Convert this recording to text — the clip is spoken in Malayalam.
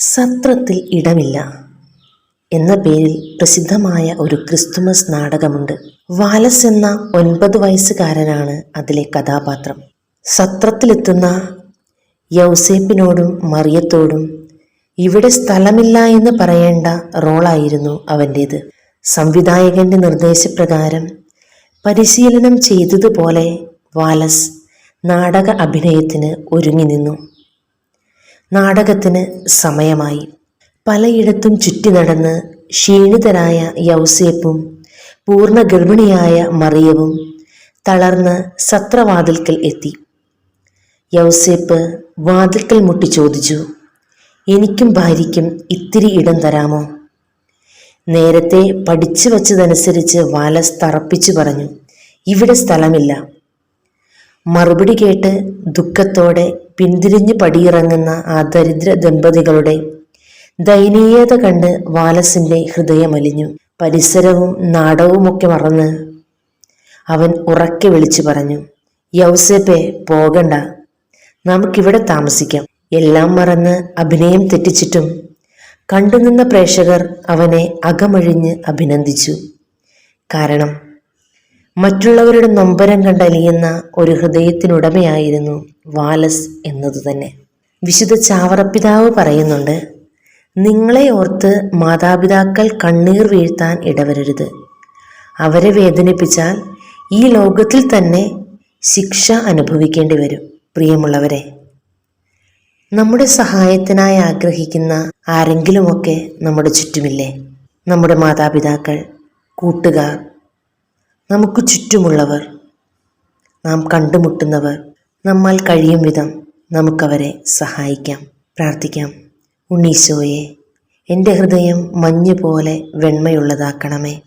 സത്രത്തിൽ ഇടമില്ല എന്ന പേരിൽ പ്രസിദ്ധമായ ഒരു ക്രിസ്തുമസ് നാടകമുണ്ട്. വാലസ് എന്ന ഒൻപത് വയസ്സുകാരനാണ് അതിലെ കഥാപാത്രം. സത്രത്തിലെത്തുന്ന യൗസേപ്പിനോടും മറിയത്തോടും ഇവിടെ സ്ഥലമില്ല എന്ന് പറയേണ്ട റോളായിരുന്നു അവന്റേത്. സംവിധായകന്റെ നിർദ്ദേശപ്രകാരം പരിശീലനം ചെയ്തതുപോലെ വാലസ് നാടക അഭിനയത്തിന് ഒരുങ്ങി നിന്നു. നാടകത്തിന് സമയമായി. പലയിടത്തും ചുറ്റി നടന്ന് ക്ഷീണിതനായ യൗസേപ്പും പൂർണ ഗർഭിണിയായ മറിയവും തളർന്ന് സത്രവാതിൽക്കൽ എത്തി. യൗസേപ്പ് വാതിൽക്കൽ മുട്ടി ചോദിച്ചു എനിക്കും ഭാര്യയ്ക്കും ഇത്തിരി ഇടം തരാമോ? നേരത്തെ പഠിച്ചു വച്ചതനുസരിച്ച് വാലസ് തറപ്പിച്ചു പറഞ്ഞു ഇവിടെ സ്ഥലമില്ല. മറുപടി കേട്ട് ദുഃഖത്തോടെ പിന്തിരിഞ്ഞ് പടിയിറങ്ങുന്ന ആ ദരിദ്ര ദമ്പതികളുടെ ദയനീയത കണ്ട് വാലസിന്റെ ഹൃദയമലിഞ്ഞു പരിസരവും നാടവുമൊക്കെ മറന്ന് അവൻ ഉറക്കെ വിളിച്ചു പറഞ്ഞു യൗസേപ്പെ പോകണ്ട. നമുക്കിവിടെ താമസിക്കാം. എല്ലാം മറന്ന് അഭിനയം തെറ്റിച്ചിട്ടും കണ്ടുനിന്ന പ്രേക്ഷകർ അവനെ അകമഴിഞ്ഞ് അഭിനന്ദിച്ചു. കാരണം മറ്റുള്ളവരുടെ നൊമ്പരം കണ്ടലിയുന്ന ഒരു ഹൃദയത്തിനുടമയായിരുന്നു വാലസ് എന്നതുതന്നെ. വിശുദ്ധ ചാവറപ്പിതാവ് പറയുന്നുണ്ട് നിങ്ങളെ ഓർത്ത് മാതാപിതാക്കൾ കണ്ണീർ വീഴ്ത്താൻ ഇടവരരുത്. അവരെ വേദനിപ്പിച്ചാൽ ഈ ലോകത്തിൽ തന്നെ ശിക്ഷ അനുഭവിക്കേണ്ടി വരും പ്രിയമുള്ളവരെ. നമ്മുടെ സഹായത്തിനായി ആഗ്രഹിക്കുന്ന ആരെങ്കിലുമൊക്കെ നമ്മുടെ ചുറ്റുമില്ലേ? നമ്മുടെ മാതാപിതാക്കൾ കൂട്ടുകാർ നമുക്ക് ചുറ്റുമുള്ളവർ നാം കണ്ടുമുട്ടുന്നവർ നമ്മാൽ കഴിയും വിധം നമുക്കവരെ സഹായിക്കാം പ്രാർത്ഥിക്കാം. ഉണ്ണീശോയെ എന്റെ ഹൃദയം മഞ്ഞ് പോലെ വെണ്മയുള്ളതാക്കണമേ.